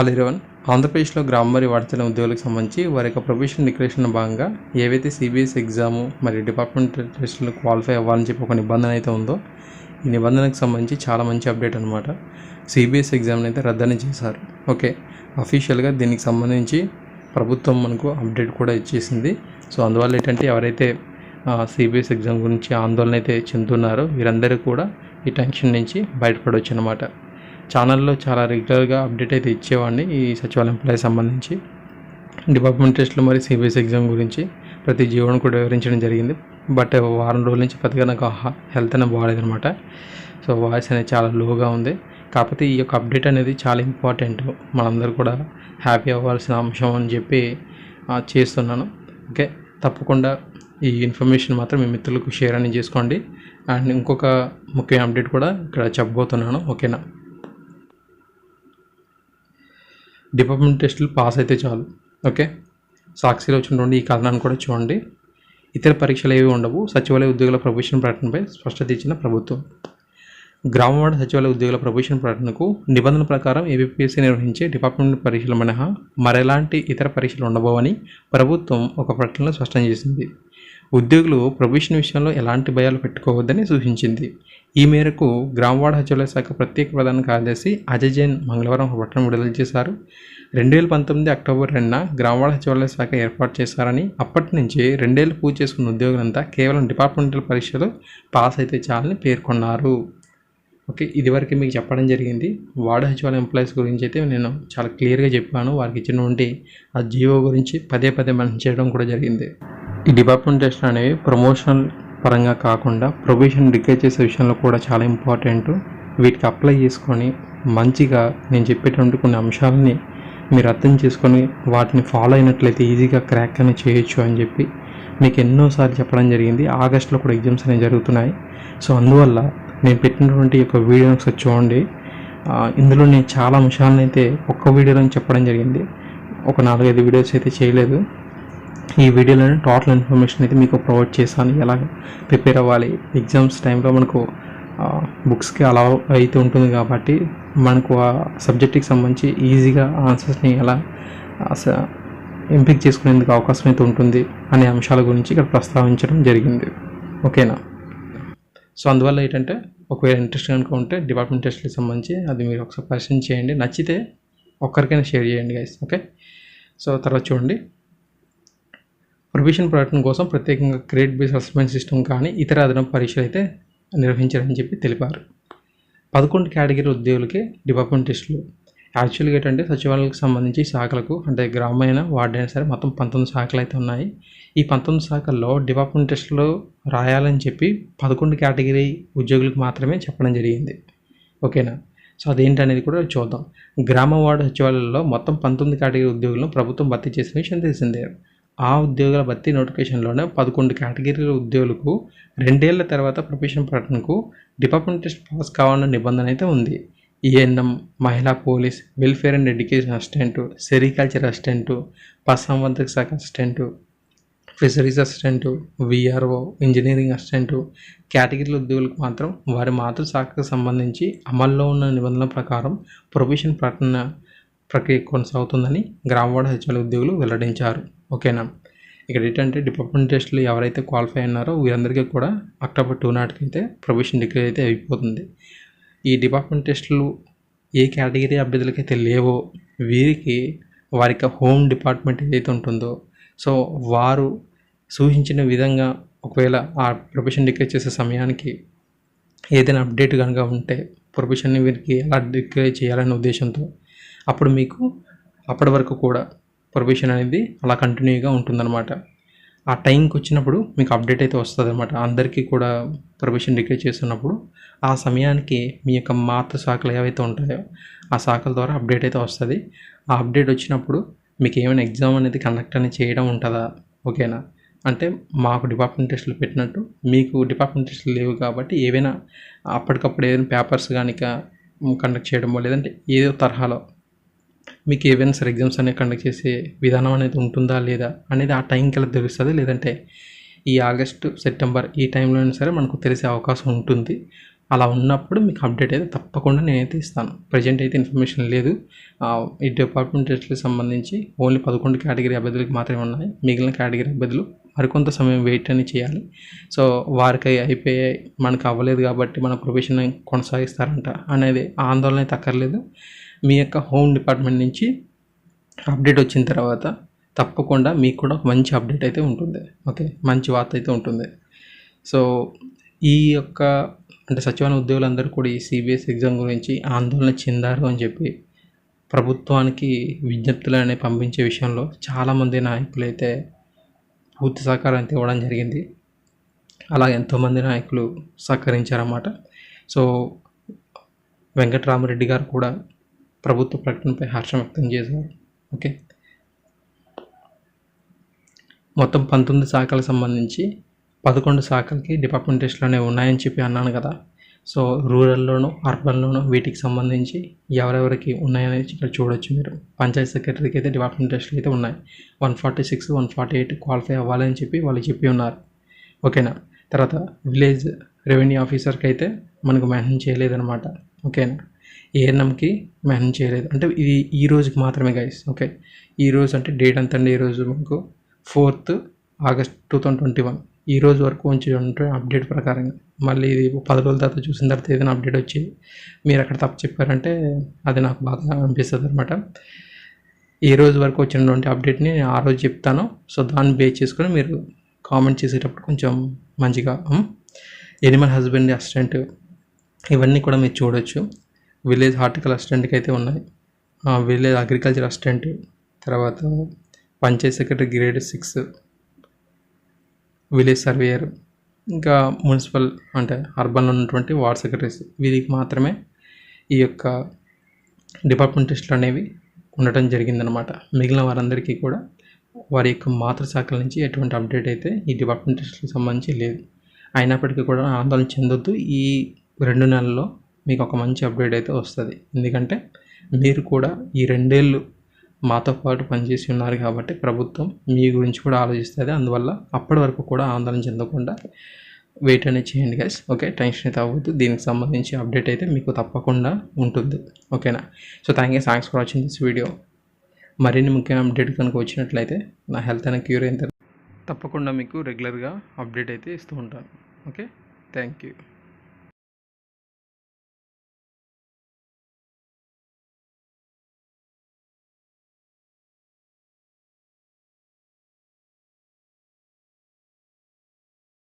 Hello ఇరవన్ ఆంధ్రప్రదేశ్లో గ్రామవారి వార్తల ఉద్యోగులకు సంబంధించి వారి యొక్క ప్రొఫెషన్ డిక్లరేషన్ భాగంగా ఏవైతే సిబిఎస్ ఎగ్జాము మరియు డిపార్ట్మెంట్ టెస్టులు క్వాలిఫై అవ్వాలని చెప్పి ఒక నిబంధన అయితే ఉందో ఈ నిబంధనకు సంబంధించి చాలా మంచి అప్డేట్ అనమాట సిబిఎస్ ఎగ్జామ్ని అయితే రద్దని చేశారు. ఓకే. అఫీషియల్గా దీనికి సంబంధించి ప్రభుత్వం మనకు అప్డేట్ కూడా ఇచ్చేసింది. సో అందువల్ల ఏంటంటే ఎవరైతే సిబిఎస్ ఎగ్జామ్ గురించి ఆందోళన అయితే చెందుతున్నారో వీరందరూ కూడా ఈ టెన్షన్ నుంచి బయటపడవచ్చు అనమాట ఛానల్లో చాలా రెగ్యులర్గా అప్డేట్ అయితే ఇచ్చేవాడిని ఈ సచివాలయం ఎంప్లాయీ సంబంధించి. డిపార్ట్మెంట్ టెస్ట్లు మరి సిబిఎస్ ఎగ్జామ్ గురించి ప్రతి జీవోను కూడా వివరించడం జరిగింది. బట్ వారం రోజుల నుంచి పెద్దగా నాకు హెల్త్ అనేది బాగాలేదనమాట సో వాయిస్ అనేది చాలా లోగా ఉంది. కాకపోతే ఈ యొక్క అప్డేట్ అనేది చాలా ఇంపార్టెంట్ మనందరూ కూడా హ్యాపీ అవ్వాల్సిన అంశం అని చెప్పి చేస్తున్నాను. ఓకే తప్పకుండా ఈ ఇన్ఫర్మేషన్ మాత్రం మీ మిత్రులకు షేర్ అని చేసుకోండి. అండ్ ఇంకొక ముఖ్యమైన అప్డేట్ కూడా ఇక్కడ చెప్పబోతున్నాను. ఓకేనా డిపార్ట్మెంట్ టెస్టులు పాస్ అయితే చాలు. ఓకే? సాక్షిలో వచ్చినటువంటి ఈ కథనాన్ని కూడా చూడండి. ఇతర పరీక్షలు ఏవి ఉండవు. సచివాలయ ఉద్యోగుల ప్రొఫెషన్ ప్రకటనపై స్పష్టత ఇచ్చిన ప్రభుత్వం. గ్రామవాడ సచివాలయ ఉద్యోగుల ప్రొఫెషన్ ప్రకటనకు నిబంధన ప్రకారం ఏబిపిఎస్సీ నిర్వహించే డిపార్ట్మెంట్ పరీక్షలు మినహా మరెలాంటి ఇతర పరీక్షలు ఉండబోవని ప్రభుత్వం ఒక ప్రకటనలో స్పష్టం చేసింది. ఉద్యోగులు ప్రొఫెషన్ విషయంలో ఎలాంటి భయాలు పెట్టుకోవద్దని సూచించింది. ఈ మేరకు గ్రామవాడ సచివాలయ శాఖ ప్రత్యేక ప్రధాన కార్యదర్శి అజయ్ జైన్ మంగళవారం ఒక విడుదల చేశారు. రెండు వేల పంతొమ్మిది అక్టోబర్ రెండున గ్రామవాడ సచివాలయ శాఖ ఏర్పాటు చేశారని అప్పటి నుంచి రెండేళ్ళు పూజ చేసుకున్న ఉద్యోగులంతా కేవలం డిపార్ట్మెంటల్ పరీక్షలు పాస్ అయితే చాలని పేర్కొన్నారు. ఓకే ఇదివరకు మీకు చెప్పడం జరిగింది. వార్డు సచివాలయ ఎంప్లాయీస్ గురించి అయితే నేను చాలా క్లియర్గా చెప్పాను. వారికి ఇచ్చినటువంటి ఆ జీవో గురించి పదే పదే మనం చేయడం కూడా జరిగింది. ఈ డిపార్ట్మెంట్ టెస్ట్ అనేవి ప్రమోషనల్ పరంగా కాకుండా ప్రొఫెషన్ డిక్లేర్ చేసే విషయంలో కూడా చాలా ఇంపార్టెంట్ వీటికి అప్లై చేసుకొని మంచిగా నేను చెప్పేటువంటి కొన్ని అంశాలని మీరు అర్థం చేసుకొని వాటిని ఫాలో అయినట్లయితే ఈజీగా క్రాక్ అని చేయొచ్చు అని చెప్పి మీకు ఎన్నోసార్లు చెప్పడం జరిగింది. ఆగస్టులో కూడా ఎగ్జామ్స్ అనేవి జరుగుతున్నాయి. సో అందువల్ల నేను పెట్టినటువంటి యొక్క వీడియోని ఒకసారి చూడండి. ఇందులో నేను చాలా అంశాలను అయితే ఒక్క వీడియోలో చెప్పడం జరిగింది. ఒక నాలుగైదు వీడియోస్ అయితే చేయలేదు. ఈ వీడియోలోనే టోటల్ ఇన్ఫర్మేషన్ అయితే మీకు ప్రొవైడ్ చేశాను. ఎలా ప్రిపేర్ అవ్వాలి? ఎగ్జామ్స్ టైంలో మనకు బుక్స్కి అలా అయితే ఉంటుంది కాబట్టి మనకు ఆ సబ్జెక్ట్కి సంబంధించి ఈజీగా ఆన్సర్స్ని ఎలా ఎంపిక చేసుకునేందుకు అవకాశం అయితే ఉంటుంది అనే అంశాల గురించి ఇక్కడ ప్రస్తావించడం జరిగింది. ఓకేనా? సో అందువల్ల ఏంటంటే ఒకవేళ ఇంట్రెస్ట్ కనుక ఉంటే డిపార్ట్మెంట్ టెస్ట్కి సంబంధించి అది మీరు ఒకసారి పరిశీలన చేయండి. నచ్చితే ఒక్కరికైనా షేర్ చేయండి గైస్ ఓకే? సో తర్వాత చూడండి. ప్రొఫెషన్ ప్రకటన కోసం ప్రత్యేకంగా గ్రేడ్ బేస్ అసెస్మెంట్ సిస్టమ్ కానీ ఇతర అదనపు పరీక్షలు అయితే నిర్వహించారని చెప్పి తెలిపారు. పదకొండు కేటగిరీ ఉద్యోగులకే డిపార్ట్మెంట్ టెస్టులు యాక్చువల్గా ఏంటంటే సచివాలయాలకు సంబంధించి శాఖలకు అంటే గ్రామైన వార్డైనా సరే మొత్తం పంతొమ్మిది శాఖలు అయితే ఉన్నాయి. ఈ పంతొమ్మిది శాఖల్లో డిపార్ట్మెంట్ టెస్టులు రాయాలని చెప్పి పదకొండు కేటగిరీ ఉద్యోగులకు మాత్రమే చెప్పడం జరిగింది. ఓకేనా? సో అదేంటనేది కూడా చూద్దాం. గ్రామ వార్డు సచివాలయాల్లో మొత్తం పంతొమ్మిది కేటగిరీ ఉద్యోగులను ప్రభుత్వం భర్తీ చేసిన విషయం తెలిసిందే. ఆ ఉద్యోగుల భర్తీ నోటిఫికేషన్లోనే పదకొండు కేటగిరీల ఉద్యోగులకు రెండేళ్ళ తర్వాత ప్రొఫెషన్ ప్రకటనకు డిపార్ట్మెంట్ టెస్ట్ పాస్ కావాలన్న నిబంధన అయితే ఉంది. ఈఎన్ఎం మహిళా police welfare and education assistant sericulture assistant పశుసంవర్ధక శాఖ assistant fisheries assistant VRO engineering assistant కేటగిరీల ఉద్యోగులకు మాత్రం వారి మాతృశాఖకు సంబంధించి అమల్లో ఉన్న నిబంధనల ప్రకారం ప్రొఫెషన్ ప్రకటన ప్రక్రియ కొనసాగుతుందని గ్రామవాడ హెచ్ఎల్ ఉద్యోగులు వెల్లడించారు. ఓకేనా? ఇక్కడ ఏంటంటే డిపార్ట్మెంట్ టెస్ట్లు ఎవరైతే క్వాలిఫై అన్నారో వీరందరికీ కూడా అక్టోబర్ టూ నాటికైతే ప్రొఫెషన్ డిగ్రీ అయితే అయిపోతుంది. ఈ డిపార్ట్మెంట్ టెస్టులు ఏ కేటగిరీ అభ్యర్థులకైతే లేవో వీరికి వారి యొక్క హోమ్ డిపార్ట్మెంట్ ఏదైతే ఉంటుందో సో వారు సూచించిన విధంగా ఒకవేళ ఆ ప్రొఫెషన్ డిక్లేర్ చేసే సమయానికి ఏదైనా అప్డేట్ కనుక ఉంటే ప్రొఫెషన్ని వీరికి ఎలా డిక్లేర్ చేయాలనే ఉద్దేశంతో అప్పుడు మీకు అప్పటి వరకు కూడా ప్రొఫెషన్ అనేది అలా కంటిన్యూగా ఉంటుందన్నమాట. ఆ టైంకి వచ్చినప్పుడు మీకు అప్డేట్ అయితే వస్తుంది అనమాట అందరికీ కూడా ప్రొఫెషన్ డిక్లేర్ చేస్తున్నప్పుడు ఆ సమయానికి మీ యొక్క మాతృ శాఖలు ఏవైతే ఉంటాయో ఆ శాఖల ద్వారా అప్డేట్ అయితే వస్తుంది. ఆ అప్డేట్ వచ్చినప్పుడు మీకు ఏమైనా ఎగ్జామ్ అనేది కండక్ట్ అనేది చేయడం ఉంటుందా? ఓకేనా అంటే మాకు డిపార్ట్మెంట్ టెస్టులు పెట్టినట్టు మీకు డిపార్ట్మెంట్ టెస్టులు లేవు కాబట్టి ఏవైనా అప్పటికప్పుడు ఏదైనా పేపర్స్ కానీ కండక్ట్ చేయడమో లేదంటే ఏదో తరహాలో మీకు ఏవైనా సరే ఎగ్జామ్స్ అనేవి కండక్ట్ చేసే విధానం అనేది ఉంటుందా లేదా అనేది ఆ టైంకి వెళ్ళి తెలుస్తుంది? లేదంటే ఈ ఆగస్టు సెప్టెంబర్ ఈ టైంలో సరే మనకు తెలిసే అవకాశం ఉంటుంది. అలా ఉన్నప్పుడు మీకు అప్డేట్ అయితే తప్పకుండా నేనైతే ఇస్తాను. ప్రజెంట్ అయితే ఇన్ఫర్మేషన్ లేదు. ఈ డిపార్ట్మెంట్ టెస్ట్కి సంబంధించి ఓన్లీ పదకొండు కేటగిరీ అభ్యర్థులకు మాత్రమే ఉన్నాయి. మిగిలిన కేటగిరీ అభ్యర్థులు మరికొంత సమయం వెయిట్ అని చేయాలి. సో వారికి అయిపోయాయి మనకు అవ్వలేదు కాబట్టి మన ప్రొఫెషన్ కొనసాగిస్తారంట అనేది ఆందోళన అయితే అక్కర్లేదు. మీ యొక్క హోమ్ డిపార్ట్మెంట్ నుంచి అప్డేట్ వచ్చిన తర్వాత తప్పకుండా మీకు కూడా మంచి అప్డేట్ అయితే ఉంటుంది. ఓకే? మంచి వార్త అయితే ఉంటుంది. సో ఈ యొక్క అంటే సచివాలయ ఉద్యోగులందరూ కూడా ఈ సిబిఎస్ ఎగ్జామ్ గురించి ఆందోళన చెందారు అని చెప్పి ప్రభుత్వానికి విజ్ఞప్తులు అనేవి పంపించే విషయంలో చాలామంది నాయకులు అయితే పూర్తి సహకారం అయితే ఇవ్వడం జరిగింది. అలా ఎంతోమంది నాయకులు సహకరించారన్నమాట. సో వెంకటరామరెడ్డి గారు కూడా ప్రభుత్వ ప్రకటనపై హర్షం వ్యక్తం చేశారు. ఓకే. మొత్తం పంతొమ్మిది శాఖలకు సంబంధించి పదకొండు శాఖలకి డిపార్ట్మెంట్ ఉన్నాయని చెప్పి అన్నాను కదా. సో రూరల్లోను అర్బన్లోను వీటికి సంబంధించి ఎవరెవరికి ఉన్నాయని ఇక్కడ చూడొచ్చు మీరు. పంచాయత్ సెక్రటరీకి అయితే డిపార్ట్మెంట్ అయితే ఉన్నాయి. One forty six one forty eight qualify అవ్వాలని చెప్పి వాళ్ళు చెప్పి ఉన్నారు. ఓకేనా? తర్వాత విలేజ్ రెవెన్యూ ఆఫీసర్కి అయితే మనకు మెన్షన్ చేయలేదన్నమాట. ఓకేనా? ఏఎన్ఎంకి మెన్షన్ చేయలేదు. అంటే ఇది ఈ రోజుకి మాత్రమే గైస్ ఓకే ఈ రోజు అంటే డేట్ ఎంత అండి ఈ రోజు మనకు fourth August two thousand twenty one ఈ రోజు వరకు ఉంచి ఉంటే అప్డేట్ ప్రకారంగా. మళ్ళీ ఇది పది రోజుల తర్వాత చూసిన తర్వాత ఏదైనా అప్డేట్ వచ్చింది మీరు అక్కడ తప్పు చెప్పారంటే అది నాకు బాగా అనిపిస్తుంది అనమాట ఈ రోజు వరకు వచ్చినటువంటి అప్డేట్ని నేను ఆ రోజు చెప్తాను. సో దాన్ని బేస్ చేసుకొని మీరు కామెంట్ చేసేటప్పుడు కొంచెం మంచిగా ఎనిమల్ హస్బెండ్ అసిస్టెంట్ ఇవన్నీ కూడా మీరు చూడొచ్చు. విలేజ్ హార్టికల్ అసిస్టెంట్కి అయితే ఉన్నాయి. ఆ, విలేజ్ అగ్రికల్చర్ అసిస్టెంట్ తర్వాత panchayat secretary grade six village surveyor ఇంకా మున్సిపల్ అంటే అర్బన్లో ఉన్నటువంటి వార్డ్ సెక్రటరీస్. వీరికి మాత్రమే ఈ యొక్క డిపార్ట్మెంటిస్టులు అనేవి ఉండటం జరిగిందనమాట మిగిలిన వారందరికీ కూడా వారి యొక్క మాతృశాఖల నుంచి ఎటువంటి అప్డేట్ అయితే ఈ డిపార్ట్మెంట్ టెస్టులకు సంబంధించి లేదు. అయినప్పటికీ కూడా ఆందోళన చెందొద్దు. ఈ రెండు నెలల్లో మీకు ఒక మంచి అప్డేట్ అయితే వస్తుంది. ఎందుకంటే మీరు కూడా ఈ రెండేళ్ళు మాతో పాటు పనిచేసి ఉన్నారు కాబట్టి ప్రభుత్వం మీ గురించి కూడా ఆలోచిస్తుంది. అందువల్ల అప్పటి వరకు కూడా ఆందోళన చెందకుండా వెయిట్ అనేది చేయండి గైస్ ఓకే టెన్షన్ అయితే అవ్వద్దు. దీనికి సంబంధించి అప్డేట్ అయితే మీకు తప్పకుండా ఉంటుంది. ఓకేనా so thank you thanks for watching this video మరిన్ని ముఖ్యమైన అప్డేట్ కనుక వచ్చినట్లయితే నా హెల్త్ అనే క్యూర్ అయిన తప్పకుండా మీకు రెగ్యులర్గా అప్డేట్ అయితే ఇస్తూ ఉంటాను. Okay thank you